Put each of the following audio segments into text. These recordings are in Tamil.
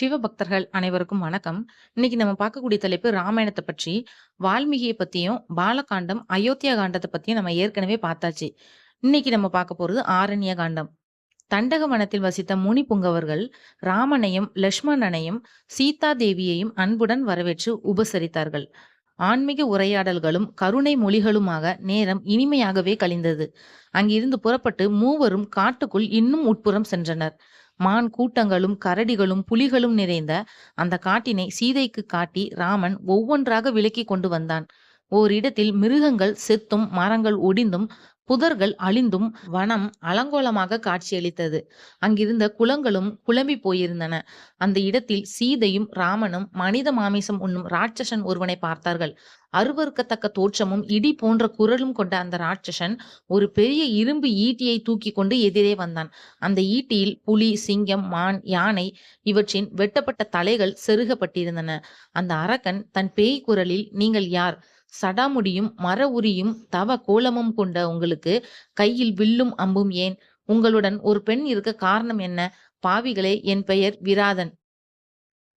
சிவபக்தர்கள் அனைவருக்கும் வணக்கம். இன்னைக்கு நம்ம பார்க்கக்கூடிய தலைப்பு ராமாயணத்தை பற்றி. வால்மீகியை பத்தியும், பாலகாண்டம், அயோத்தியா காண்டத்தை பத்தியும் நம்ம ஏற்கனவே பார்த்தாச்சு. இன்னைக்கு நம்ம பார்க்க போறது ஆரண்ய காண்டம். தண்டக வனத்தில் வசித்த முனி புங்கவர்கள் ராமனையும், லக்ஷ்மணனையும், சீதா தேவியையும் அன்புடன் வரவேற்று உபசரித்தார்கள். ஆன்மீக உரையாடல்களும், கருணை மொழிகளுமாக நேரம் இனிமையாகவே கழிந்தது. அங்கிருந்து புறப்பட்டு மூவரும் காட்டுக்குள் இன்னும் உட்புறம் சென்றனர். மான் கூட்டங்களும், கரடிகளும், புலிகளும் நிறைந்த அந்த காட்டினை சீதைக்கு காட்டி ராமன் ஒவ்வொன்றாக விலக்கிக் கொண்டு வந்தான். ஓரிடத்தில் மிருகங்கள் செத்தும், மரங்கள் ஒடிந்தும், புதர்கள் அழிந்தும் வனம் அலங்கோலமாக காட்சியளித்தது. அங்கிருந்த குளங்களும் குழம்பி போயிருந்தன. அந்த இடத்தில் சீதையும், ராமனும் மனித மாமிசம் உண்ணும் ராட்சசன் ஒருவனை பார்த்தார்கள். அருவருக்கத்தக்க தோற்றமும், இடி போன்ற குரலும் கொண்ட அந்த ராட்சசன் ஒரு பெரிய இரும்பு ஈட்டியை தூக்கி கொண்டு எதிரே வந்தான். அந்த ஈட்டியில் புலி, சிங்கம், மான், யானை இவற்றின் வெட்டப்பட்ட தலைகள் செருகப்பட்டிருந்தன. அந்த அரக்கன் தன் பேய் குரலில், "நீங்கள் யார்? சடாமுடியும், மர உரியும், தவ கோலமும் கொண்ட உங்களுக்கு கையில் வில்லும் அம்பும் ஏன்? உங்களுடன் ஒரு பெண் இருக்க காரணம் என்ன? பாவிகளே என் பெயர் விராதன்.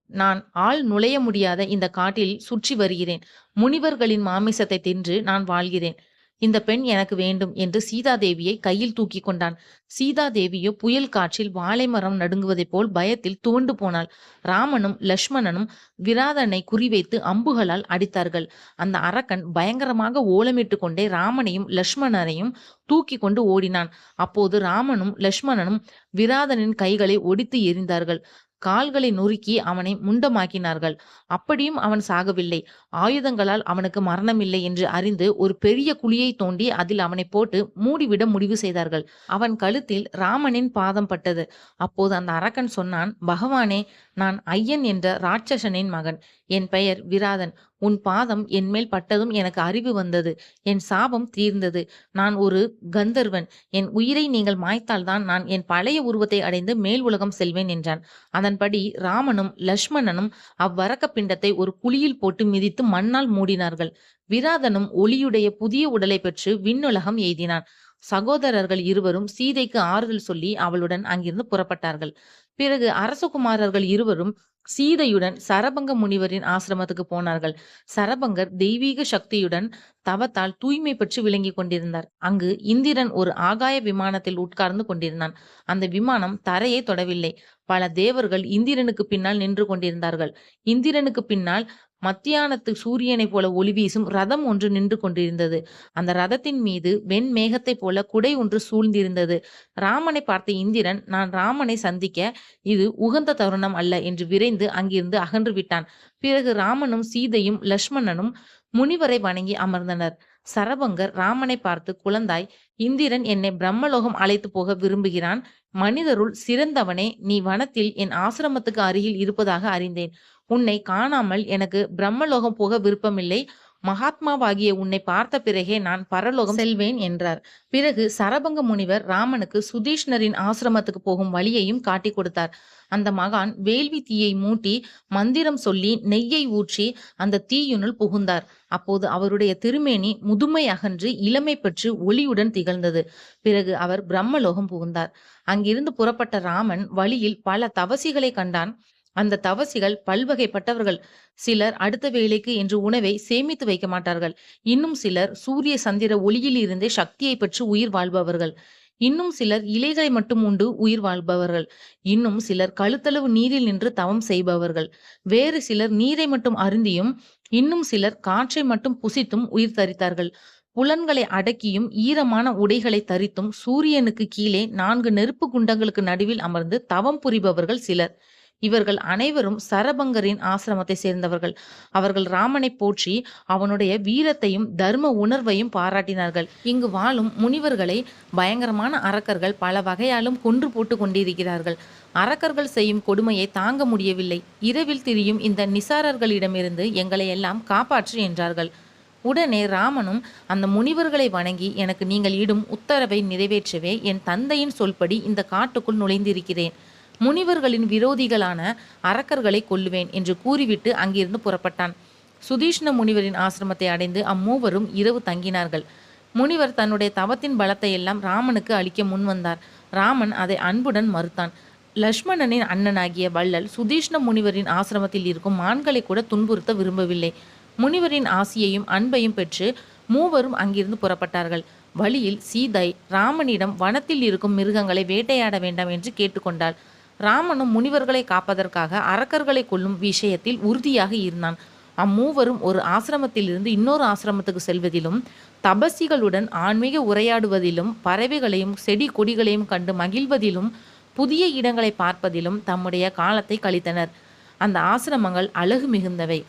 நான் ஆள் நுழைய முடியாத இந்த காட்டில் சுற்றி வருகிறேன். முனிவர்களின் மாமிசத்தை தின்று நான் வாழ்கிறேன். இந்த பெண் எனக்கு வேண்டும்" என்று சீதாதேவியை கையில் தூக்கி கொண்டான். சீதாதேவியோ புயல் காற்றில் வாழை மரம் நடுங்குவதைப் போல் பயத்தில் துவண்டு போனாள். ராமனும், லக்ஷ்மணனும் விராதனை குறிவைத்து அம்புகளால் அடித்தார்கள். அந்த அரக்கன் பயங்கரமாக ஓலமிட்டு கொண்டே ராமனையும், லக்ஷ்மணரையும் தூக்கி கொண்டு ஓடினான். அப்போது ராமனும், லக்ஷ்மணனும் விராதனின் கைகளை ஒடித்து எறிந்தார்கள். கால்களை நொறுக்கி அவனை முண்டமாக்கினார்கள். அப்படியும் அவன் சாகவில்லை. ஆயுதங்களால் அவனுக்கு மரணமில்லை என்று அறிந்து ஒரு பெரிய குழியை தோண்டி அதில் அவனை போட்டு மூடிவிட முடிவு செய்தார்கள். அவன் கழுத்தில் ராமனின் பாதம் பட்டது. அப்போது அந்த அரக்கன் சொன்னான், "பகவானே, நான் ஐயன் என்ற ராட்சசனின் மகன். என் பெயர் விராதன். உன் பாதம் என்மேல் பட்டதும் எனக்கு அறிவு வந்தது. என் சாபம் தீர்ந்தது. நான் ஒரு கந்தர்வன். என் உயிரை நீங்கள் மாய்த்தால்தான் நான் என் பழைய உருவத்தை அடைந்து மேல் உலகம் செல்வேன்" என்றான். அதன்படி ராமனும், லக்ஷ்மணனும் அவ்வரக்க பிண்டத்தை ஒரு குழியில் போட்டு மிதித்து மண்ணால் மூடினார்கள். விராதனும் ஒளியுடைய புதிய உடலை பெற்று விண்ணுலகம் எய்தினான். சகோதரர்கள் இருவரும் சீதைக்கு ஆறுதல் சொல்லி அவளுடன் அங்கிருந்து புறப்பட்டார்கள். பிறகு அரசகுமாரர்கள் இருவரும் சீதையுடன் சரபங்க முனிவரின் ஆசிரமத்துக்கு போனார்கள். சரபங்கர் தெய்வீக சக்தியுடன் தவத்தால் தூய்மை பற்றி விளங்கிக் கொண்டிருந்தார். அங்கு இந்திரன் ஒரு ஆகாய விமானத்தில் உட்கார்ந்து கொண்டிருந்தான். அந்த விமானம் தரையை தொடவில்லை. பல தேவர்கள் இந்திரனுக்கு பின்னால் நின்று கொண்டிருந்தார்கள். இந்திரனுக்கு பின்னால் மத்தியானத்து சூரியனைப் போல ஒளி வீசும் ரதம் ஒன்று நின்று கொண்டிருந்தது. அந்த ரதத்தின் மீது வெண் மேகத்தைப் போல குடை ஒன்று சூழ்ந்திருந்தது. ராமனை பார்த்த இந்திரன், "நான் ராமனை சந்திக்க இது உகந்த தருணம் அல்ல" என்று விரைந்து அங்கிருந்து அகன்று விட்டான். பிறகு ராமனும், சீதையும், லக்ஷ்மணனும் முனிவரை வணங்கி அமர்ந்தனர். சரபங்கர் ராமனை பார்த்து, "குழந்தாய், இந்திரன் என்னை பிரம்மலோகம் அழைத்து போக விரும்புகிறான். மனிதருள் சிறந்தவனே, நீ வனத்தில் என் ஆசிரமத்துக்கு அருகில் இருப்பதாக அறிந்தேன். உன்னை காணாமல் எனக்கு பிரம்மலோகம் போக விருப்பமில்லை. மகாத்மாவாகிய உன்னை பார்த்த பிறகே நான் பரலோகம் செல்வேன்" என்றார். பிறகு சரபங்க முனிவர் ராமனுக்கு சுதீஷ்ணரின் ஆசிரமத்துக்கு போகும் வழியையும் காட்டிக் கொடுத்தார். அந்த மகான் வேள்வி தீயை மூட்டி, மந்திரம் சொல்லி, நெய்யை ஊற்றி அந்த தீயுனுள் புகுந்தார். அப்போது அவருடைய திருமேனி முதுமை அகன்று இளமை பெற்று ஒளியுடன் திகழ்ந்தது. பிறகு அவர் பிரம்மலோகம் புகுந்தார். அங்கிருந்து புறப்பட்ட ராமன் வழியில் பல தவசிகளை கண்டான். அந்த தவசிகள் பல்வகைப்பட்டவர்கள். சிலர் அடுத்த வேளைக்கு என்று உணவை சேமித்து வைக்க மாட்டார்கள். இன்னும் சிலர் சூரிய சந்திர ஒளியில் இருந்தே சக்தியைப் பெற்று உயிர் வாழ்பவர்கள். இன்னும் சிலர் இலைகளை மட்டும் உண்டு உயிர் வாழ்பவர்கள். இன்னும் சிலர் கழுத்தளவு நீரில் நின்று தவம் செய்பவர்கள். வேறு சிலர் நீரை மட்டும் அருந்தியும், இன்னும் சிலர் காற்றை மட்டும் புசித்தும் உயிர் தரித்தார்கள். புலன்களை அடக்கியும், ஈரமான உடைகளை தரித்தும், சூரியனுக்கு கீழே நான்கு நெருப்பு குண்டங்களுக்கு நடுவில் அமர்ந்து தவம் புரிபவர்கள் சிலர். இவர்கள் அனைவரும் சரபங்கரின் ஆசிரமத்தை சேர்ந்தவர்கள். அவர்கள் ராமனைப் போற்றி, அவனுடைய வீரத்தையும், தர்ம உணர்வையும் பாராட்டினார்கள். இங்கு வாழும் முனிவர்களை பயங்கரமான அரக்கர்கள் பல வகையாலும் கொன்று போட்டு கொண்டிருக்கிறார்கள். அரக்கர்கள் செய்யும் கொடுமையை தாங்க முடியவில்லை. இரவில் திரியும் இந்த நிசாரர்களிடமிருந்து எங்களை எல்லாம் காப்பாற்று என்றார்கள். உடனே ராமனும் அந்த முனிவர்களை வணங்கி, "எனக்கு நீங்கள் இடும் உத்தரவை நிறைவேற்றவே என் தந்தையின் சொல்படி இந்த காட்டுக்குள் நுழைந்திருக்கிறேன். முனிவர்களின் விரோதிகளான அரக்கர்களை கொல்லுவேன்" என்று கூறிவிட்டு அங்கிருந்து புறப்பட்டான். சுதீஷ்ண முனிவரின் ஆசிரமத்தை அடைந்து அம்மூவரும் இரவு தங்கினார்கள். முனிவர் தன்னுடைய தவத்தின் பலத்தை எல்லாம் ராமனுக்கு அளிக்க முன்வந்தார். ராமன் அதை அன்புடன் மறுத்தான். லக்ஷ்மணனின் அண்ணனாகிய வள்ளல் சுதீஷ்ண முனிவரின் ஆசிரமத்தில் இருக்கும் மான்களை கூட துன்புறுத்த விரும்பவில்லை முனிவரின் ஆசியையும் அன்பையும் பெற்று மூவரும் அங்கிருந்து புறப்பட்டார்கள் வழியில் சீதை ராமனிடம் வனத்தில் இருக்கும் மிருகங்களை வேட்டையாட வேண்டாம் என்று கேட்டுக்கொண்டாள் ராமனும் முனிவர்களை காப்பதற்காக அரக்கர்களை கொல்லும் விஷயத்தில் உறுதியாக இருந்தான். அம்மூவரும் ஒரு ஆசிரமத்திலிருந்து இன்னொரு ஆசிரமத்துக்கு செல்வதிலும் தபசிகளுடன் ஆன்மீக உரையாடுவதிலும் பறவைகளையும் செடி கொடிகளையும் கண்டு மகிழ்வதிலும் புதிய இடங்களை பார்ப்பதிலும் தம்முடைய காலத்தை கழித்தனர். அந்த ஆசிரமங்கள் அழகு மிகுந்தவை.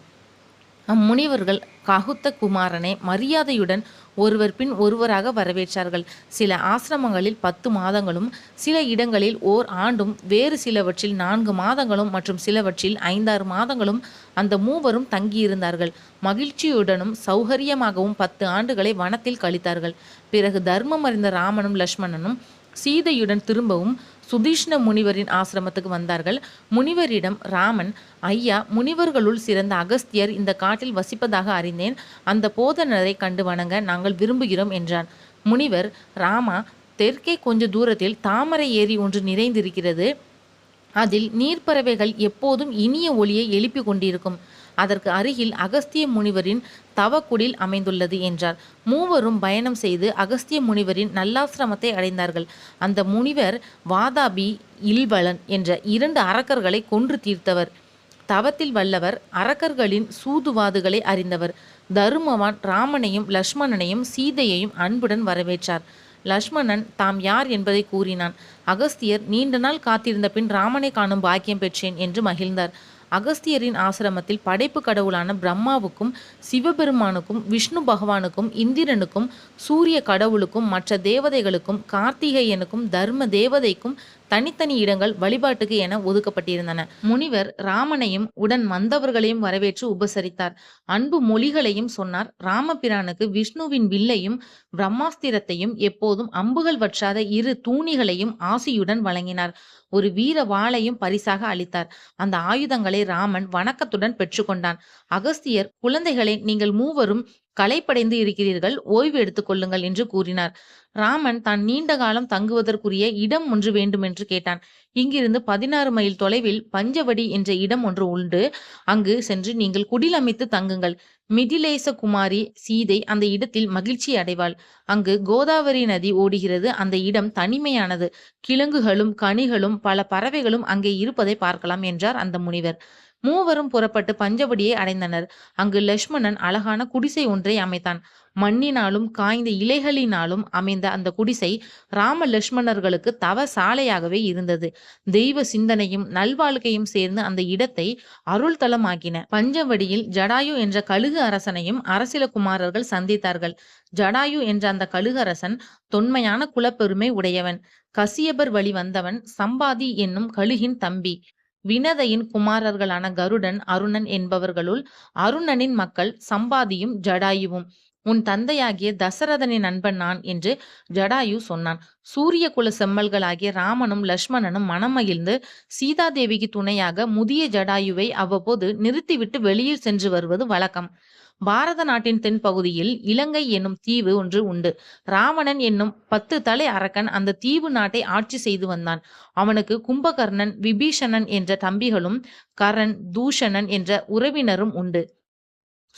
அம்முனிவர்கள் ககுத்த குமாரனை மரியாதையுடன் ஒருவர் பின் ஒருவராக வரவேற்றார்கள். சில ஆசிரமங்களில் பத்து மாதங்களும் சில இடங்களில் ஓர் ஆண்டும் வேறு சிலவற்றில் நான்கு மாதங்களும் மற்றும் சிலவற்றில் ஐந்தாறு மாதங்களும் அந்த மூவரும் தங்கியிருந்தார்கள். மகிழ்ச்சியுடனும் சௌகரியமாகவும் பத்து ஆண்டுகளை வனத்தில் கழித்தார்கள். பிறகு தர்மம் அறிந்த ராமனும் லக்ஷ்மணனும் சீதையுடன் திரும்பவும் சுதீஷ்ண முனிவரின் ஆசிரமத்துக்கு வந்தார்கள். முனிவரிடம் ராமன் ஐயா முனிவர்களுள் சிறந்த அகஸ்தியர் இந்த காட்டில் வசிப்பதாக அறிந்தேன். அந்த போதனரை கண்டு வணங்க நாங்கள் விரும்புகிறோம் என்றான். முனிவர் ராமா தெற்கே கொஞ்ச தூரத்தில் தாமரை ஏரி ஒன்று நிறைந்திருக்கிறது. அதில் நீர்ப்பறவைகள் எப்போதும் இனிய ஒளியை எழுப்பிக் கொண்டிருக்கும். அதற்கு அருகில் அகஸ்திய முனிவரின் தவக்குடில் அமைந்துள்ளது என்றார். மூவரும் பயணம் செய்து அகஸ்திய முனிவரின் நல்லாசிரமத்தை அடைந்தார்கள். அந்த முனிவர் வாதாபி இல்வளன் என்ற இரண்டு அரக்கர்களை கொன்று தீர்த்தவர். தவத்தில் வல்லவர் அரக்கர்களின் சூதுவாதுகளை அறிந்தவர். தருமவான் ராமனையும் லக்ஷ்மணனையும் சீதையையும் அன்புடன் வரவேற்றார். லக்ஷ்மணன் தாம் யார் என்பதை கூறினான். அகஸ்தியர் நீண்ட நாள் காத்திருந்த பின் ராமனை காணும் பாக்கியம் பெற்றேன் என்று மகிழ்ந்தார். அகஸ்தியரின் ஆசிரமத்தில் படைப்பு கடவுளான பிரம்மாவுக்கும் சிவபெருமானுக்கும் விஷ்ணு பகவானுக்கும் இந்திரனுக்கும் சூரிய கடவுளுக்கும் மற்ற தேவதைகளுக்கும் கார்த்திகேயனுக்கும் தர்ம தேவதைக்கும் தனித்தனி இடங்கள் வழிபாட்டுக்கு என ஒதுக்கப்பட்டிருந்தன. முனிவர் ராமனையும் உடன் வந்தவர்களையும் வரவேற்று உபசரித்தார். அன்பு மொழிகளையும் சொன்னார். ராமபிரானுக்கு விஷ்ணுவின் வில்லையும் பிரம்மாஸ்திரத்தையும் எப்போதும் அம்புகள் வற்றாத இரு தூணிகளையும் ஆசியுடன் வழங்கினார். ஒரு வீர வாளையும் பரிசாக அளித்தார். அந்த ஆயுதங்களை ராமன் வணக்கத்துடன் பெற்றுக்கொண்டான். அகஸ்தியர் குழந்தைகளை நீங்கள் மூவரும் களைப்படைந்து இருக்கிறீர்கள் ஓய்வு எடுத்துக்கொள்ளுங்கள் என்று கூறினார். ராமன் தான் நீண்ட காலம் தங்குவதற்குரிய இடம் ஒன்று வேண்டும் என்று கேட்டான். இங்கிருந்து பதினாறு மைல் தொலைவில் பஞ்சவடி என்ற இடம் ஒன்று உண்டு. அங்கு சென்று நீங்கள் குடில் அமைத்து தங்குங்கள். மிதிலேச குமாரி சீதை அந்த இடத்தில் மகிழ்ச்சி அடைவாள். அங்கு கோதாவரி நதி ஓடுகிறது. அந்த இடம் தனிமையானது. கிழங்குகளும் கனிகளும் பல பறவைகளும் அங்கே இருப்பதை பார்க்கலாம் என்றார் அந்த முனிவர். மூவரும் புறப்பட்டு பஞ்சவடியை அடைந்தனர். அங்கு லக்ஷ்மணன் அழகான குடிசை ஒன்றை அமைத்தான். மண்ணினாலும் காய்ந்த இலைகளினாலும் அமைந்த அந்த குடிசை ராம லட்சுமணர்களுக்கு தவ சாலையாகவே இருந்தது. தெய்வ சிந்தனையும் நல்வாழ்க்கையும் சேர்ந்து அந்த இடத்தை அருள்தலமாக்கின. பஞ்சவடியில் ஜடாயு என்ற கழுகு அரசனையும் அரசில குமாரர்கள் சந்தித்தார்கள். ஜடாயு என்ற அந்த கழுகரசன் தொன்மையான குலப்பெருமை உடையவன். கசியபர் வழி வந்தவன் சம்பாதி என்னும் கழுகின் தம்பி. வினதையின் குமாரர்களான கருடன் அருணன் என்பவர்களுள் அருணனின் மக்கள் சம்பாதியும் ஜடாயுவும். உன் தந்தையாகிய தசரதனின் நண்பன் நான் என்று ஜடாயு சொன்னான். சூரிய குல செம்மல்களாகிய ராமனும் லக்ஷ்மணனும் மனம் மகிழ்ந்து சீதாதேவிக்கு துணையாக முதிய ஜடாயுவை அவ்வப்போது நிறுத்திவிட்டு வெளியில் சென்று வருவது வழக்கம். பாரத நாட்டின் தென்பகுதியில் இலங்கை என்னும் தீவு ஒன்று உண்டு. ராவணன் என்னும் பத்து தலை அரக்கன் அந்த தீவு நாட்டை ஆட்சி செய்து வந்தான். அவனுக்கு கும்பகர்ணன் விபீஷணன் என்ற தம்பிகளும் கரண் தூஷணன் என்ற உறவினரும் உண்டு.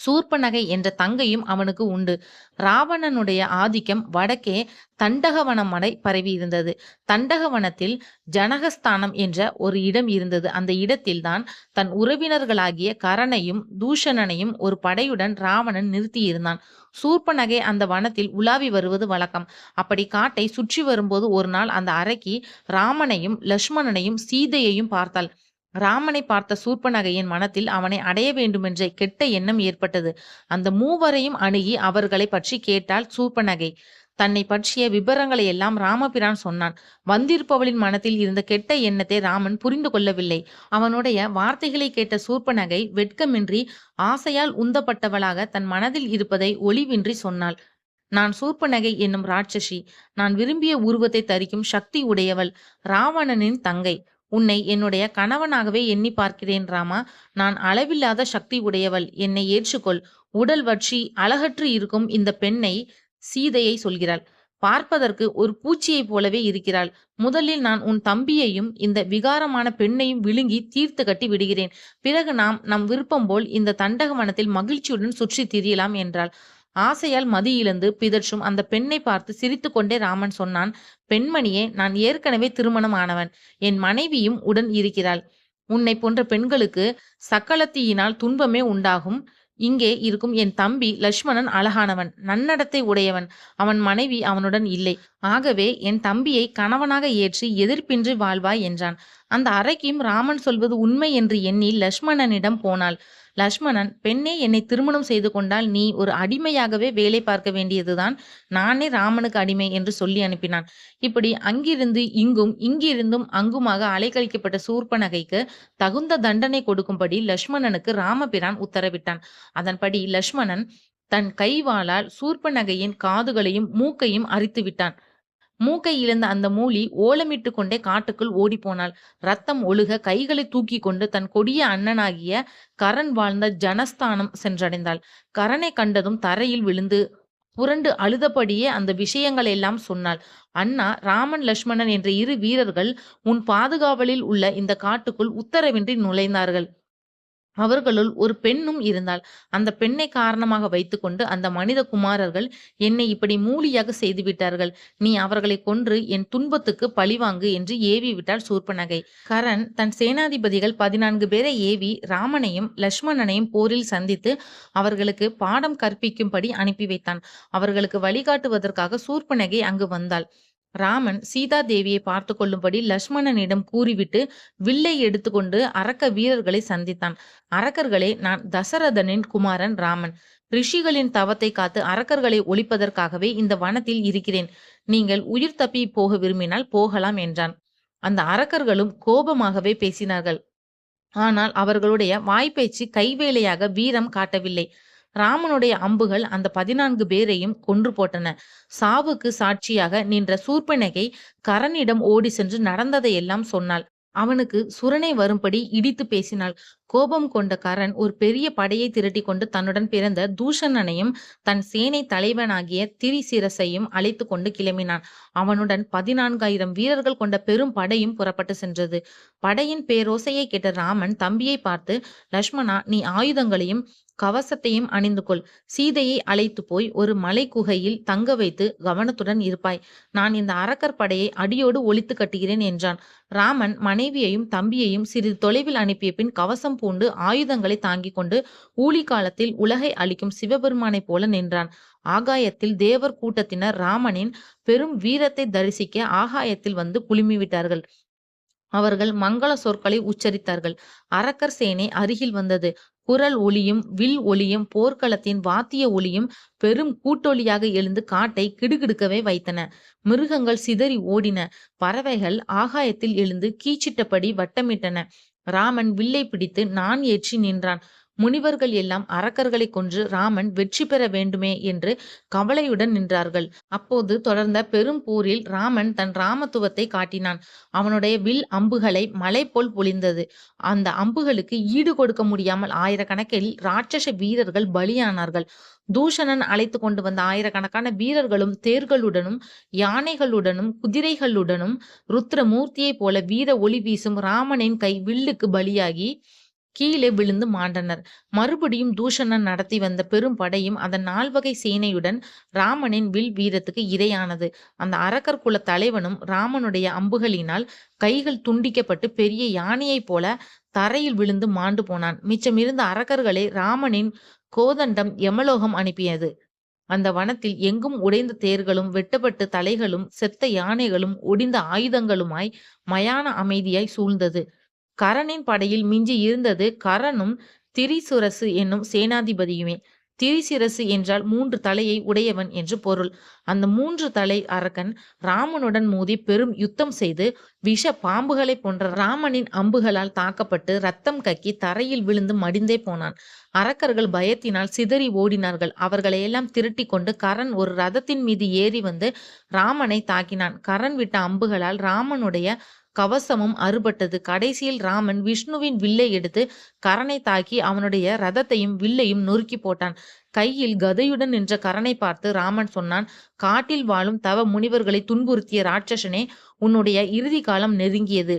சூர்பனகை என்ற தங்கையும் அவனுக்கு உண்டு. ராவணனுடைய ஆதிக்கம் வடக்கே தண்டகவனம் வரை பரவி இருந்தது. தண்டகவனத்தில் ஜனகஸ்தானம் என்ற ஒரு இடம் இருந்தது. அந்த இடத்தில்தான் தன் உறவினர்களாகிய கரணையும் தூஷணனையும் ஒரு படையுடன் ராவணன் நிறுத்தியிருந்தான். சூர்பனகை அந்த வனத்தில் உலாவி வருவது வழக்கம். அப்படி காட்டை சுற்றி வரும்போது ஒரு நாள் அந்த அரைக்கி ராமனையும் லக்ஷ்மணனையும் சீதையையும் பார்த்தாள். ராமனை பார்த்த சூர்பனகையின் மனத்தில் அவனை அடைய வேண்டுமென்ற கெட்ட எண்ணம் ஏற்பட்டது. அந்த மூவரையும் அணுகி அவர்களை பற்றி கேட்டாள் சூர்பனகை தன்னை பற்றிய விபரங்களை எல்லாம் ராமபிரான் சொன்னான். வந்திருப்பவளின் மனத்தில் இருந்த கெட்ட எண்ணத்தை ராமன் புரிந்து கொள்ளவில்லை. அவனுடைய வார்த்தைகளை கேட்ட சூர்பனகை வெட்கமின்றி ஆசையால் உந்தப்பட்டவளாக தன் மனதில் இருப்பதை ஒளிவின்றி சொன்னாள். நான் சூர்பனகை என்னும் ராட்சசி. நான் விரும்பிய உருவத்தை தரிக்கும் சக்தி உடையவள். ராவணனின் தங்கை. உன்னை என்னுடைய கணவனாகவே எண்ணி பார்க்கிறேன் ராமா. நான் அளவில்லாத சக்தி உடையவள். என்னை ஏற்றுக்கொள். உடல் வற்றி அழகற்று இருக்கும் இந்த பெண்ணை சீதையை சொல்கிறாள். பார்ப்பதற்கு ஒரு பூச்சியைப் போலவே இருக்கிறாள். முதலில் நான் உன் தம்பியையும் இந்த விகாரமான பெண்ணையும் விழுங்கி தீர்த்து கட்டி விடுகிறேன். பிறகு நாம் நம் விருப்பம் போல் இந்த தண்டகவனத்தில் மகிழ்ச்சியுடன் சுற்றி திரியலாம் என்றாள். ஆசையால் மதி இழந்து பிதற்றும் அந்த பெண்ணை பார்த்து சிரித்துக்கொண்டே ராமன் சொன்னான் பெண்மணியே நான் ஏற்கனவே திருமணம் ஆனவன் என் மனைவியும் உடன் இருக்கிறாள். உன்னை போன்ற பெண்களுக்கு சக்களத்தியினால் துன்பமே உண்டாகும். இங்கே இருக்கும் என் தம்பி லட்சுமணன் அழகானவன். நன்னடத்தை உடையவன். அவன் மனைவி அவனுடன் இல்லை. ஆகவே என் தம்பியை கணவனாக ஏற்றி எதிர்ப்பின்றி வாழ்வாய் என்றான். அந்த அறைக்கும் ராமன் சொல்வது உண்மை என்று எண்ணி லட்சுமணனிடம் போனாள். லக்ஷ்மணன் பெண்ணே என்னை திருமணம் செய்து கொண்டால் நீ ஒரு அடிமையாகவே வேலை பார்க்க வேண்டியதுதான். நானே ராமனுக்கு அடிமை என்று சொல்லி அனுப்பினான். இப்படி அங்கிருந்து இங்கும் இங்கிருந்தும் அங்குமாக அலைக்கழிக்கப்பட்ட சூர்பனகைக்கு தகுந்த தண்டனை கொடுக்கும்படி லக்ஷ்மணனுக்கு ராமபிரான் உத்தரவிட்டான். அதன்படி லக்ஷ்மணன் தன் கைவாளால் சூர்பனகையின் காதுகளையும் மூக்கையும் அரித்து விட்டான் மூக்கை இழந்த அந்த மூலி ஓலமிட்டு கொண்டே காட்டுக்குள் ஓடிப்போனாள். ரத்தம் ஒழுக கைகளை தூக்கி கொண்டு தன் கொடிய அண்ணனாகிய கரண் வாழ்ந்த ஜனஸ்தானம் சென்றடைந்தாள். கரனை கண்டதும் தரையில் விழுந்து புரண்டு அழுதபடியே அந்த விஷயங்கள் எல்லாம் சொன்னாள். அண்ணா ராமன் லட்சுமணன் என்ற இரு வீரர்கள் உன் பாதுகாவலில் உள்ள இந்த காட்டுக்குள் உத்தரவின்றி நுழைந்தார்கள். அவர்களுள் ஒரு பெண்ணும் இருந்தாள். அந்த பெண்ணை காரணமாக வைத்துக்கொண்டு அந்த மனித குமாரர்கள் என்னை இப்படி மூலியாக செய்துவிட்டார்கள் நீ அவர்களை கொன்று என் துன்பத்துக்கு பழிவாங்கு என்று ஏவி விட்டாள் சூர்பனகை கரண் தன் சேனாதிபதிகள் பதினான்கு பேரை ஏவி ராமனையும் லட்சுமணனையும் போரில் சந்தித்து அவர்களுக்கு பாடம் கற்பிக்கும்படி அனுப்பி வைத்தான். அவர்களுக்கு வழிகாட்டுவதற்காக சூர்பனகை அங்கு வந்தாள். ராமன் சீதா தேவியை பார்த்து கொள்ளும்படி லட்சுமணனிடம் கூறிவிட்டு வில்லை எடுத்துக்கொண்டு அரக்க வீரர்களை சந்தித்தான். அரக்கர்களே நான் தசரதனின் குமாரன் ராமன். ரிஷிகளின் தவத்தை காத்து அரக்கர்களை ஒழிப்பதற்காகவே இந்த வனத்தில் இருக்கிறேன். நீங்கள் உயிர் தப்பி போக விரும்பினால் போகலாம் என்றான். அந்த அரக்கர்களும் கோபமாகவே பேசினார்கள். ஆனால் அவர்களுடைய வாய்ப்பேச்சு கைவேலையாக வீரம் காட்டவில்லை. ராமனுடைய அம்புகள் அந்த பதினான்கு பேரையும் கொன்று போட்டன. சாவுக்கு சாட்சியாக நின்ற சூர்பனகை கரனிடம் ஓடி சென்று நடந்ததையெல்லாம் சொன்னாள். அவனுக்கு சுரணை வரும்படி இடித்து பேசினாள். கோபம் கொண்ட கரண் ஒரு பெரிய படையை திரட்டி கொண்டு தன்னுடன் பிறந்த தூஷணனையும் தன் சேனை தலைவனாகிய திரிசிரசையும் அழைத்து கொண்டு கிளம்பினான். அவனுடன் பதினான்காயிரம் வீரர்கள் கொண்ட பெரும் படையும் புறப்பட்டு சென்றது. படையின் பேரோசையை கேட்ட ராமன் தம்பியை பார்த்து லக்ஷ்மணா நீ ஆயுதங்களையும் கவசத்தையும் அணிந்து கொள். சீதையை அழைத்து போய் ஒரு மலை குகையில் தங்க வைத்து கவனத்துடன் இருப்பாய். நான் இந்த அரக்கர் படையை அடியோடு ஒழித்து கட்டுகிறேன் என்றான். ராமன் மனைவியையும் தம்பியையும் சிறிது தொலைவில் அனுப்பிய பின் கவசம் பூண்டு ஆயுதங்களை தாங்கிக் கொண்டு ஊழி காலத்தில் உலகை அளிக்கும் சிவபெருமானைப் போல நின்றான். ஆகாயத்தில் தேவர் கூட்டத்தினர் ராமனின் பெரும் வீரத்தை தரிசிக்க ஆகாயத்தில் வந்து குழுமிவிட்டார்கள் அவர்கள் மங்கள சொற்களை உச்சரித்தார்கள். அரக்கர் சேனை அருகில் வந்தது. குரல் ஒளியும் வில் ஒளியும் போர்க்களத்தின் வாத்திய ஒளியும் பெரும் கூட்டொலியாக எழுந்து காட்டை கிடுகிடுக்கவே வைத்தன. மிருகங்கள் சிதறி ஓடின. பறவைகள் ஆகாயத்தில் எழுந்து கீச்சிட்டபடி வட்டமிட்டன. ராமன் வில்லை பிடித்து நான் ஏற்றி நின்றான். முனிவர்கள் எல்லாம் அரக்கர்களை கொன்று ராமன் வெற்றி பெற வேண்டுமே என்று கவலையுடன் நின்றார்கள். அப்போது தொடர்ந்த பெரும் போரில் ராமன் தன் ராமத்துவத்தை காட்டினான். அவனுடைய வில் அம்புகளை மலை போல் பொழிந்தது. அந்த அம்புகளுக்கு ஈடு கொடுக்க முடியாமல் ஆயிரக்கணக்கில் ராட்சச வீரர்கள் பலியானார்கள். தூஷணன் அழைத்து கொண்டு வந்த ஆயிரக்கணக்கான வீரர்களும் தேர்களுடனும் யானைகளுடனும் குதிரைகளுடனும் ருத்ரமூர்த்தியைப் போல வீர ஒளி வீசும் ராமனின் கை வில்லுக்கு பலியாகி கீழே விழுந்து மாண்டனர். மறுபடியும் தூஷணன் நடத்தி வந்த பெரும் படையும் அதன் நால்வகை சேனையுடன் ராமனின் வில் வீரத்துக்கு இரையானது. அந்த அரக்கர் குல தலைவனும் ராமனுடைய அம்புகளினால் கைகள் துண்டிக்கப்பட்டு பெரிய யானையைப் போல தரையில் விழுந்து மாண்டு போனான். மிச்சமிருந்த அரக்கர்களை ராமனின் கோதண்டம் யமலோகம் அனுப்பியது. அந்த வனத்தில் எங்கும் உடைந்த தேர்களும் வெட்டப்பட்டு தலைகளும் செத்த யானைகளும் ஒடிந்த ஆயுதங்களுமாய் மயான அமைதியாய் சூழ்ந்தது. கரனின் படையில் மிஞ்சி இருந்தது கரனும் திரிசுரசு என்னும் சேனாதிபதியுமே. திரிசிரசு என்றால் மூன்று தலையை உடையவன் என்று பொருள். அந்த மூன்று தலை அரக்கன் ராமனுடன் மோதி பெரும் யுத்தம் செய்து விஷ பாம்புகளை போன்ற ராமனின் அம்புகளால் தாக்கப்பட்டு ரத்தம் கக்கி தரையில் விழுந்து மடிந்தே போனான். அரக்கர்கள் பயத்தினால் சிதறி ஓடினார்கள். அவர்களை எல்லாம் திருட்டி கொண்டு கரண் ஒரு ரதத்தின் மீது ஏறி வந்து ராமனை தாக்கினான். கரண் விட்ட அம்புகளால் ராமனுடைய கவசமும் அறுபட்டது. கடைசியில் ராமன் விஷ்ணுவின் வில்லை எடுத்து கரனை தாக்கி அவனுடைய ரதத்தையும் வில்லையும் நொறுக்கி போட்டான். கையில் கதையுடன் நின்ற கரனை பார்த்து ராமன் சொன்னான் காட்டில் வாழும் தவ முனிவர்களை துன்புறுத்திய ராட்சசனே உன்னுடைய இறுதி காலம் நெருங்கியது.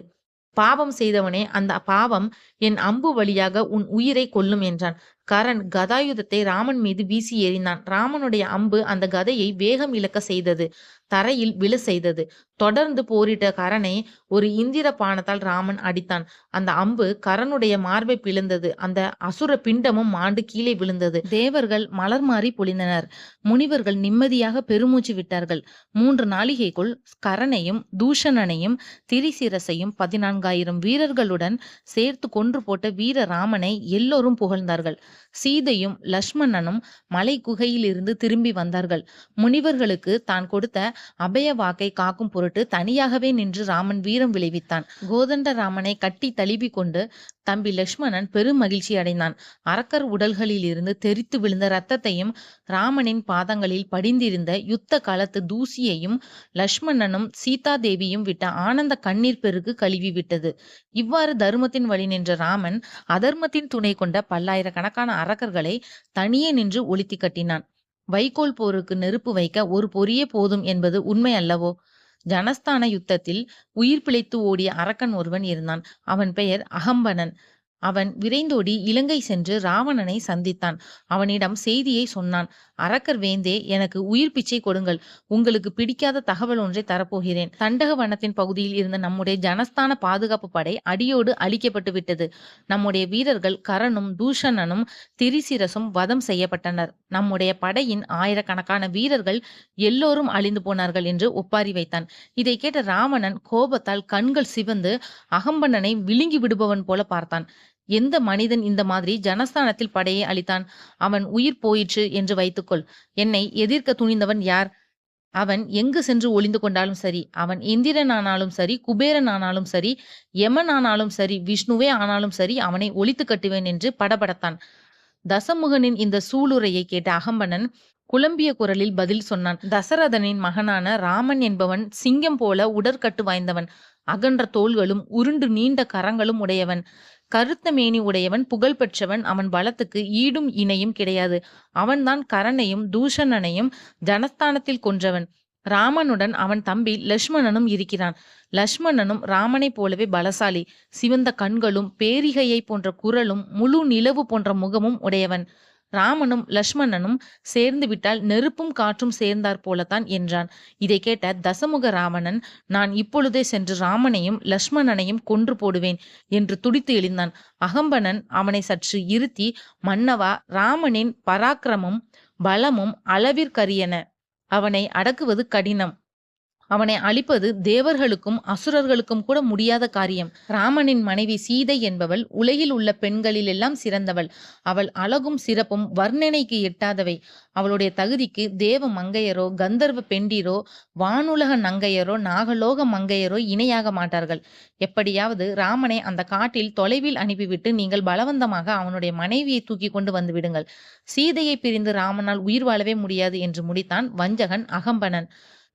பாவம் செய்தவனே அந்த பாவம் என் அம்பு வழியாக உன் உயிரை கொல்லும் என்றான். கரண் கதாயுதத்தை ராமன் மீது வீசி எறிந்தான். ராமனுடைய அம்பு அந்த கதையை வேகம் இழக்க செய்தது தரையில் விழ செய்தது. தொடர்ந்து போரிட்ட கரனை ஒரு இந்திர பானத்தால் ராமன் அடித்தான். அந்த அம்பு கரனுடைய மார்பை பிளந்தது. அந்த அசுர பிண்டமும் மாண்டு கீழே விழுந்தது. தேவர்கள் மலர் மாறி பொழிந்தனர். முனிவர்கள் நிம்மதியாக பெருமூச்சு விட்டார்கள். மூன்று நாளிகைக்குள் கரனையும் தூஷணனையும் திரிசிரசையும் பதினான்காயிரம் வீரர்களுடன் சேர்த்து கொன்று போட்ட வீர ராமனை எல்லோரும் புகழ்ந்தார்கள். சீதையும் லக்ஷ்மணனும் மலை குகையிலிருந்து திரும்பி வந்தார்கள். முனிவர்களுக்கு தான் கொடுத்த அபய வாக்கை காக்கும் பொருட்டு தனியாகவே நின்று ராமன் வீரம் விளைவித்தான். கோதண்ட ராமனை கட்டி தழுவி கொண்டு தம்பி லக்ஷ்மணன் பெரும் மகிழ்ச்சி அடைந்தான். அரக்கர் உடல்களில் இருந்து தெரித்து விழுந்த இரத்தத்தையும் ராமனின் பாதங்களில் படிந்திருந்த யுத்த காலத்து தூசியையும் லக்ஷ்மணனும் சீதா தேவியும் விட்ட ஆனந்த கண்ணீர் பெருக்கு கழுவி விட்டது இவ்வாறு தர்மத்தின் வழி நின்ற ராமன் அதர்மத்தின் துணை கொண்ட பல்லாயிரக்கணக்கான அரக்கர்களை தனியே நின்று ஒழித்து கட்டினான். வைக்கோல் போருக்கு நெருப்பு வைக்க ஒரு பொறியே போதும் என்பது உண்மை அல்லவோ? ஜனஸ்தான யுத்தத்தில் உயிர் பிழைத்து ஓடிய அரக்கன் ஒருவன் இருந்தான். அவன் பெயர் அகம்பனன். அவன் விரைந்தோடி இலங்கை சென்று ராவணனை சந்தித்தான். அவனிடம் செய்தியை சொன்னான் அரக்கர் வேந்தே எனக்கு உயிர் பிச்சை கொடுங்கள். உங்களுக்கு பிடிக்காத தகவல் ஒன்றை தரப்போகிறேன். தண்டக வனத்தின் பகுதியில் இருந்த நம்முடைய ஜனஸ்தான பாதுகாப்பு படை அடியோடு அழிக்கப்பட்டு விட்டது. நம்முடைய வீரர்கள் கரனும் தூஷணனும் திரிசிரசும் வதம் செய்யப்பட்டனர். நம்முடைய படையின் ஆயிரக்கணக்கான வீரர்கள் எல்லோரும் அழிந்து போனார்கள் என்று ஒப்பாரி வைத்தான். இதை கேட்ட ராவணன் கோபத்தால் கண்கள் சிவந்து அகம்பண்ணனை விழுங்கி விடுபவன் போல பார்த்தான். எந்த மனிதன் இந்த மாதிரி ஜனஸ்தானத்தில் படையை அளித்தான் அவன் உயிர் போயிற்று என்று வைத்துக்கொள். என்னை எதிர்க்க துணிந்தவன் யார்? அவன் எங்கு சென்று ஒளிந்து கொண்டாலும் சரி அவன் இந்திரன் ஆனாலும் சரி குபேரன் ஆனாலும் சரி யமன் ஆனாலும் சரி விஷ்ணுவே ஆனாலும் சரி அவனை ஒழித்து கட்டுவேன் என்று படபடத்தான். தசமுகனின் இந்த சூளுரையை கேட்ட அகம்பனன் குழம்பிய குரலில் பதில் சொன்னான். தசரதனின் மகனான ராமன் என்பவன் சிங்கம் போல உடற்கட்டு வாய்ந்தவன். அகன்ற தோள்களும் உருண்டு நீண்ட கரங்களும் உடையவன். கருத்த மேனி உடையவன் புகழ் பெற்றவன் அவன் பலத்துக்கு ஈடும் இணையும் கிடையாது. அவன்தான் கரணையும் தூஷணனையும் ஜனஸ்தானத்தில் கொன்றவன். ராமனுடன் அவன் தம்பி லக்ஷ்மணனும் இருக்கிறான். லக்ஷ்மணனும் ராமனைப் போலவே பலசாலி. சிவந்த கண்களும் பேரிகையை போன்ற குரலும் முழு நிலவு போன்ற முகமும் உடையவன். ராமனும் லக்ஷ்மணனும் சேர்ந்து விட்டால் நெருப்பும் காற்றும் சேர்ந்தார் போலத்தான் என்றான். இதை கேட்ட தசமுக ராவணன் நான் இப்பொழுதே சென்று ராமனையும் லக்ஷ்மணனையும் கொன்று போடுவேன் என்று துடித்து எழுந்தான். அகம்பனன் அவனை சற்று இருத்தி மன்னவா ராமனின் பராக்கிரமும் பலமும் அளவிற்கரியன. அவனை அடக்குவது கடினம். அவனை அழிப்பது தேவர்களுக்கும் அசுரர்களுக்கும் கூட முடியாத காரியம். ராமனின் மனைவி சீதை என்பவள் உலகில் உள்ள பெண்களில் எல்லாம் சிறந்தவள். அவள் அழகும் சிறப்பும் வர்ணனைக்கு எட்டாதவை. அவளுடைய தகுதிக்கு தேவ மங்கையரோ கந்தர்வ பெண்டிரோ வானுலக நங்கையரோ நாகலோக மங்கையரோ இணையாக மாட்டார்கள். எப்படியாவது ராமனை அந்த காட்டில் தொலைவில் அனுப்பிவிட்டு நீங்கள் பலவந்தமாக அவனுடைய மனைவியை தூக்கி கொண்டு வந்து விடுங்கள். சீதையை பிரிந்து ராமனால் உயிர் வாழவே முடியாது என்று முடித்தான் வஞ்சகன் அகம்பனன்.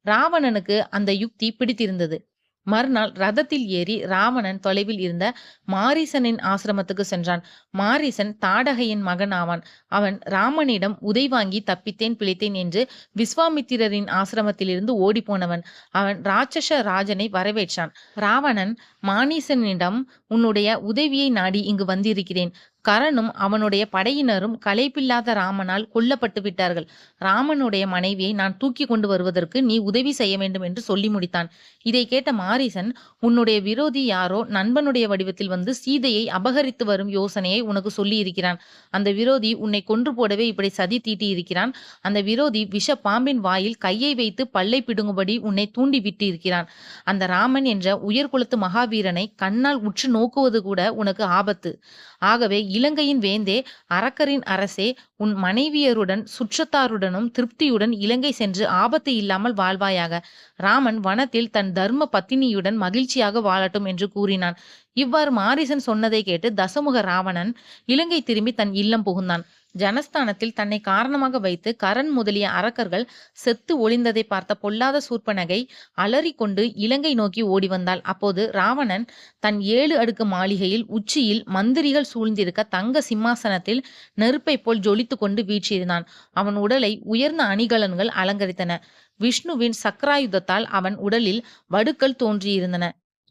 ராவணனுக்கு அந்த யுக்தி பிடித்திருந்தது. மறுநாள் ரதத்தில் ஏறி ராவணன் தொலைவில் இருந்த மாரீசனின் ஆசிரமத்துக்கு சென்றான். மாரீசன் தாடகையின் மகன் ஆவான் அவன் ராமனிடம் உதை வாங்கி தப்பித்தேன் பிழைத்தேன் என்று விஸ்வாமித்திரரின் ஆசிரமத்திலிருந்து ஓடிப்போனவன். அவன் ராட்சச ராஜனை வரவேற்றான். ராவணன் மானீசனிடம் உன்னுடைய உதவியை நாடி இங்கு வந்திருக்கிறேன். கரணும் அவனுடைய படையினரும் களைப்பில்லாத ராமனால் கொல்லப்பட்டு விட்டார்கள். ராமனுடைய மனைவியை நான் தூக்கி கொண்டு வருவதற்கு நீ உதவி செய்ய வேண்டும் என்று சொல்லி முடித்தான். இதை கேட்ட மாரிசன் உன்னுடைய விரோதி யாரோ நண்பனுடைய வடிவத்தில் வந்து சீதையை அபகரித்து வரும் யோசனையை உனக்கு சொல்லி இருக்கிறான் அந்த விரோதி உன்னை கொன்று போடவே இப்படி சதி தீட்டி இருக்கிறான் அந்த விரோதி விஷ பாம்பின் வாயில் கையை வைத்து பல்லை பிடுங்கும்படி உன்னை தூண்டி விட்டு இருக்கிறான் அந்த ராமன் என்ற உயர்குலத்து மகாவீரனை கண்ணால் உற்று நோக்குவது கூட உனக்கு ஆபத்து. ஆகவே இலங்கையின் வேந்தே அரக்கரின் அரசே உன் மனைவியருடன் சுற்றத்தாருடனும் திருப்தியுடன் இலங்கை சென்று ஆபத்து இல்லாமல் வாழ்வாயாக. ராமன் வனத்தில் தன் தர்ம பத்தினியுடன் மகிழ்ச்சியாக வாழட்டும் என்று கூறினான். இவ்வாறு மாரிசன் சொன்னதை கேட்டு தசமுக ராவணன் இலங்கை திரும்பி தன் இல்லம் புகுந்தான். ஜனஸ்தானத்தில் தன்னை காரணமாக வைத்து கரண் முதலிய அரக்கர்கள் செத்து ஒளிந்ததை பார்த்த பொல்லாத சூர்ப்பனகை அலறிக்கொண்டு இலங்கை நோக்கி ஓடி வந்தாள். அப்போது ராவணன் தன் ஏழு அடுக்கு மாளிகையில் உச்சியில் மந்திரிகள் சூழ்ந்திருக்க தங்க சிம்மாசனத்தில் நெருப்பை போல் ஜொலித்து கொண்டு வீற்றிருந்தான். அவன் உடலை உயர்ந்த அணிகலன்கள் அலங்கரித்தன. விஷ்ணுவின் சக்கராயுதத்தால் அவன் உடலில் வடுக்கள் தோன்றியிருந்தன.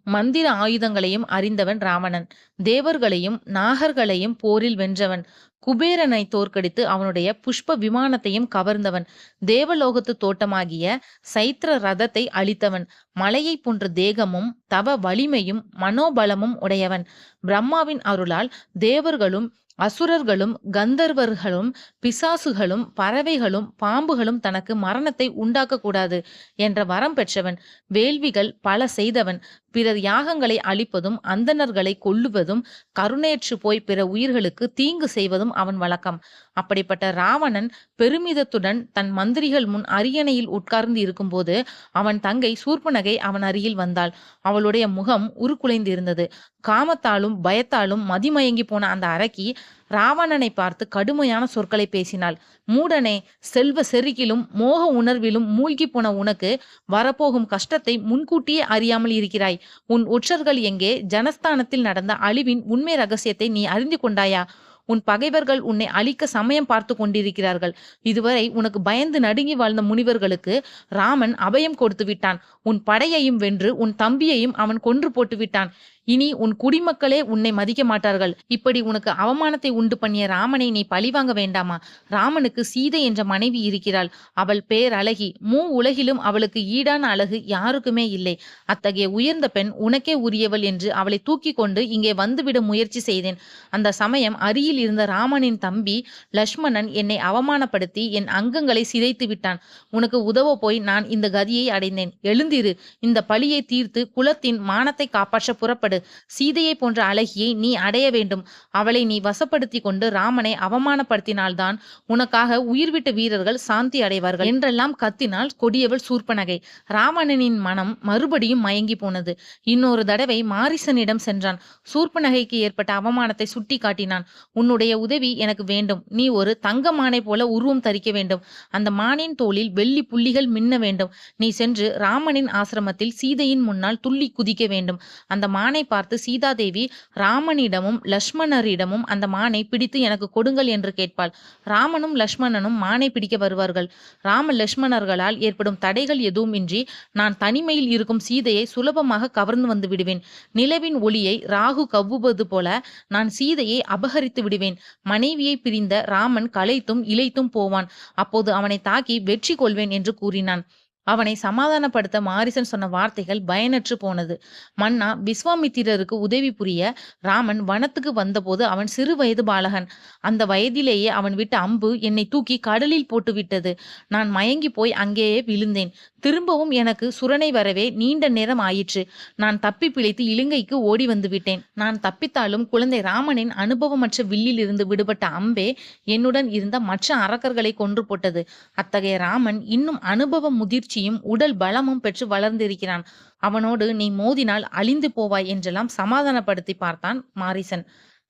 மந்திர ஆயுதங்களையும் அறிந்தவன் ராவணன். தேவர்களையும் நாகர்களையும் போரில் வென்றவன். குபேரனை தோற்கடித்து அவனுடைய புஷ்ப விமானத்தையும் கவர்ந்தவன். தேவலோகத்து தோட்டமாகிய சைத்திர ரதத்தை அளித்தவன் மலையை போன்ற தேகமும் தவ வலிமையும் மனோபலமும் உடையவன். பிரம்மாவின் அருளால் தேவர்களும் அசுரர்களும் கந்தர்வர்களும் பிசாசுகளும் பறவைகளும் பாம்புகளும் தனக்கு மரணத்தை உண்டாக்கக்கூடாது என்ற வரம் பெற்றவன் வேள்விகள் பல செய்தவன் பிறர் யாகங்களை அழிப்பதும் அந்தணர்களை கொல்லுவதும் கருணேற்று போய் பிற உயிர்களுக்கு தீங்கு செய்வதும் அவன் வழக்கம். அப்படிப்பட்ட ராவணன் பெருமிதத்துடன் தன் மந்திரிகள் முன் அரியணையில் உட்கார்ந்து இருக்கும்போது அவன் தங்கை சூர்பனகை அவன் அருகில் வந்தாள். அவளுடைய முகம் உருக்குலைந்து இருந்தது காமத்தாலும் பயத்தாலும் மதிமயங்கி போன அந்த அரக்கி ராவணனை பார்த்து கடுமையான சொற்களை பேசினாள். மூடனே செல்வ செருக்கிலும் மோக உணர்விலும் மூழ்கி போன உனக்கு வரப்போகும் கஷ்டத்தை முன்கூட்டியே அறியாமல் இருக்கிறாய். உன் உற்றர்கள் எங்கே? ஜனஸ்தானத்தில் நடந்த அழிவின் உண்மை ரகசியத்தை நீ அறிந்து கொண்டாயா? உன் பகைவர்கள் உன்னை அழிக்க சமயம் பார்த்து கொண்டிருக்கிறார்கள். இதுவரை உனக்கு பயந்து நடுங்கி வாழ்ந்த முனிவர்களுக்கு ராமன் அபயம் கொடுத்து விட்டான். உன் படையையும் வென்று உன் தம்பியையும் அவன் கொன்று போட்டு விட்டான். இனி உன் குடிமக்களே உன்னை மதிக்க மாட்டார்கள். இப்படி உனக்கு அவமானத்தை உண்டு பண்ணிய ராமனை நீ பழிவாங்க வேண்டாமா? ராமனுக்கு சீதை என்ற மனைவி இருக்கிறாள். அவள் பேரழகி மூ உலகிலும் அவளுக்கு ஈடான அழகு யாருக்குமே இல்லை. அத்தகைய உயர்ந்த பெண் உனக்கே உரியவள் என்று அவளை தூக்கி கொண்டு இங்கே வந்துவிட முயற்சி செய்தேன். அந்த சமயம் அருகில் இருந்த ராமனின் தம்பி லக்ஷ்மணன் என்னை அவமானப்படுத்தி என் அங்கங்களை சிதைத்து விட்டான். உனக்கு உதவ போய் நான் இந்த கதியை அடைந்தேன். எழுந்திரு. இந்த பழியை தீர்த்து குலத்தின் மானத்தை காப்பாற்ற புறப்படு சீதையை போன்ற அழகியை நீ அடைய வேண்டும். அவளை நீ வசப்படுத்தி கொண்டு ராமனை அவமானப்படுத்தினால்தான் உனக்காக உயிர்விட்ட வீரர்கள் சாந்தி அடைவார்கள் என்றெல்லாம் கத்தினால் கொடியவள் சூர்பனகை ராவணனின் மனம் மறுபடியும் மயங்கி போனது. இன்னொரு தடவை மாரிசனிடம் சென்றான். சூர்பனகைக்கு ஏற்பட்ட அவமானத்தை சுட்டி காட்டினான் உன்னுடைய உதவி எனக்கு வேண்டும். நீ ஒரு தங்க மானை போல உருவம் தரிக்க வேண்டும். அந்த மானின் தோளில் வெள்ளி புள்ளிகள் மின்ன வேண்டும். நீ சென்று ராமனின் ஆசிரமத்தில் சீதையின் முன்னால் துள்ளி குதிக்க வேண்டும். அந்த மானை பார்த்து சீதாதேவி ராமனிடமும் லக்ஷ்மணரிடமும் அந்த மானை பிடித்து எனக்கு கொடுங்கள் என்று கேட்பாள். ராமனும் லக்ஷ்மணனும் மானை பிடிக்க வருவார்கள். ராம லக்ஷ்மணர்களால் ஏற்படும் தடைகள் எதுவும் இன்றி நான் தனிமையில் இருக்கும் சீதையை சுலபமாக கவர்ந்து வந்து விடுவேன். நிலவின் ஒளியை ராகு கவ்வுவது போல நான் சீதையை அபகரித்து விடுவேன். மனைவியை பிரிந்த ராமன் களைத்தும் இழைத்தும் போவான். அப்போது அவனை தாக்கி வெற்றி கொள்வேன் என்று கூறினான். அவனை சமாதானப்படுத்த மாரிசன் சொன்ன வார்த்தைகள் பயனற்று போனது. மன்னா விஸ்வாமித்திரருக்கு உதவி புரிய ராமன் வனத்துக்கு வந்தபோது அவன் சிறு வயது பாலகன். அந்த வயதிலேயே அவன் விட்ட அம்பு என்னை தூக்கி கடலில் போட்டு விட்டது. நான் மயங்கி போய் அங்கேயே விழுந்தேன். திரும்பவும் எனக்கு சுரணை வரவே நீண்ட நேரம் ஆயிற்று. நான் தப்பி பிழைத்து இலங்கைக்கு ஓடி வந்து விட்டேன். நான் தப்பித்தாலும் குழந்தை ராமனின் அனுபவமற்ற வில்லில் இருந்து விடுபட்ட அம்பே என்னுடன் இருந்த மற்ற அரக்கர்களை கொன்று போட்டது. அத்தகைய ராமன் இன்னும் அனுபவ முதிர்ச்சியும் உடல் பலமும் பெற்று வளர்ந்திருக்கிறான். அவனோடு நீ மோதினால் அழிந்து போவாய் என்றெல்லாம் சமாதானப்படுத்தி பார்த்தான் மாரிசன்.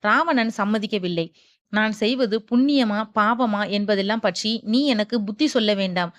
ராவணன் சம்மதிக்கவில்லை. நான் செய்வது புண்ணியமா பாவமா என்பதெல்லாம் பற்றி நீ எனக்கு புத்தி சொல்ல வேண்டாம்.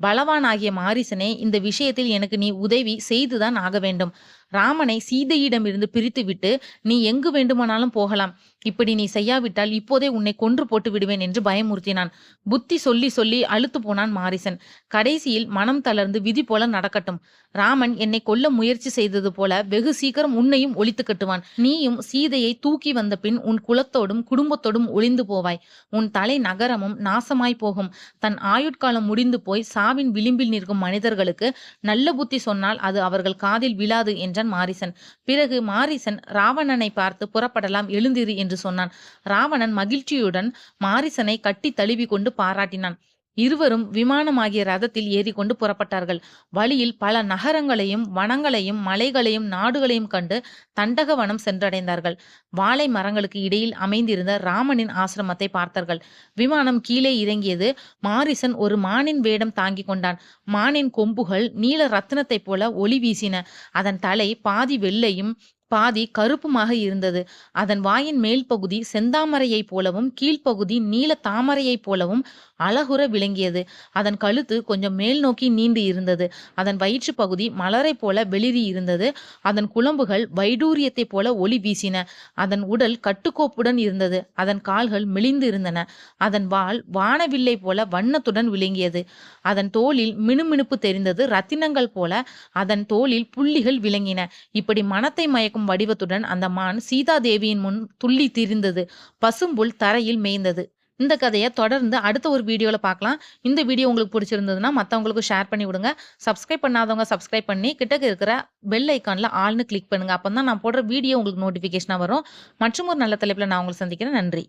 பலவானாகிய மாரிசனே இந்த விஷயத்தில் எனக்கு நீ உதவி செய்துதான் ஆக வேண்டும். ராமனை சீதையிடமிருந்து பிரித்துவிட்டு நீ எங்கு வேண்டுமானாலும் போகலாம். இப்படி நீ செய்யாவிட்டால் இப்போதே உன்னை கொன்று போட்டு விடுவேன் என்று பயமுறுத்தினான். புத்தி சொல்லி சொல்லி அழுத்து போனான் மாரிசன். கடைசியில் மனம் தளர்ந்து விதி போல நடக்கட்டும். ராமன் என்னை கொல்ல முயற்சி செய்தது போல வெகு சீக்கிரம் உன்னையும் ஒழித்து கட்டுவான். நீயும் சீதையை தூக்கி வந்த பின் உன் குலத்தோடும் குடும்பத்தோடும் ஒளிந்து போவாய். உன் தலை நகரமும் நாசமாய் போகும். தன் ஆயுட்காலம் முடிந்து போய் சாவின் விளிம்பில் நிற்கும் மனிதர்களுக்கு நல்ல புத்தி சொன்னால் அது அவர்கள் காதில் விழாது என்று என்றான் மாரிசன். பிறகு மாரிசன் ராவணனை பார்த்து புறப்படலாம் எழுந்திரு என்று சொன்னான். ராவணன் மகிழ்ச்சியுடன் மாரிசனை கட்டி தழுவி கொண்டு பாராட்டினான். இருவரும் விமானமாகிய ரதத்தில் ஏறிக்கொண்டு புறப்பட்டார்கள். வழியில் பல நகரங்களையும் வனங்களையும் மலைகளையும் நாடுகளையும் கண்டு தண்டகவனம் சென்றடைந்தார்கள். வாழை மரங்களுக்கு இடையில் அமைந்திருந்த ராமனின் ஆசிரமத்தை பார்த்தார்கள். விமானம் கீழே இறங்கியது மாரிசன் ஒரு மானின் வேடம் தாங்கி கொண்டான். மானின் கொம்புகள் நீல ரத்தினத்தைப் போல ஒளி வீசின. அதன் தலை பாதி வெள்ளையும் பாதி கருப்புமாக இருந்தது. அதன் வாயின் மேல் பகுதி செந்தாமரையைப் போலவும், கீழ்ப்பகுதி நீல தாமரையைப் போலவும் அழகுற விளங்கியது. அதன் கழுத்து கொஞ்சம் மேல் நோக்கி நீண்டு இருந்தது. அதன் வயிற்று பகுதி மலரை போல இருந்தது அதன் குழம்புகள் வைடூரியத்தைப் போல ஒளி வீசின. அதன் உடல் கட்டுக்கோப்புடன் இருந்தது. அதன் கால்கள் மெலிந்து இருந்தன. அதன் வால் வானவில்லைப் போல வண்ணத்துடன் விளங்கியது. அதன் தோளில் மினுமினுப்பு தெரிந்தது. ரத்தினங்கள் போல அதன் தோளில் புள்ளிகள் விளங்கின. இப்படி மனத்தை மயக்கும் வடிவத்துடன் அந்த மான் சீதா தேவியின் முன் துள்ளி திரிந்தது. பசும்புல் தரையில் மேய்ந்தது. இந்த கதையை தொடர்ந்து அடுத்த ஒரு வீடியோவில் பார்க்கலாம். இந்த வீடியோ உங்களுக்கு பிடிச்சிருந்ததுன்னா மற்றவங்களுக்கு ஷேர் பண்ணி விடுங்க. சப்ஸ்கிரைப் பண்ணாதவங்க சப்ஸ்கிரைப் பண்ணி, கிட்டக்க இருக்கிற பெல் ஐக்கானில் ஆள்னு கிளிக் அப்போ தான் நான் போடுற வீடியோ உங்களுக்கு நோட்டிஃபிகேஷனாக வரும். மற்றும் ஒரு நல்ல தலைப்பில் நான் உங்களை சந்திக்கிறேன். நன்றி.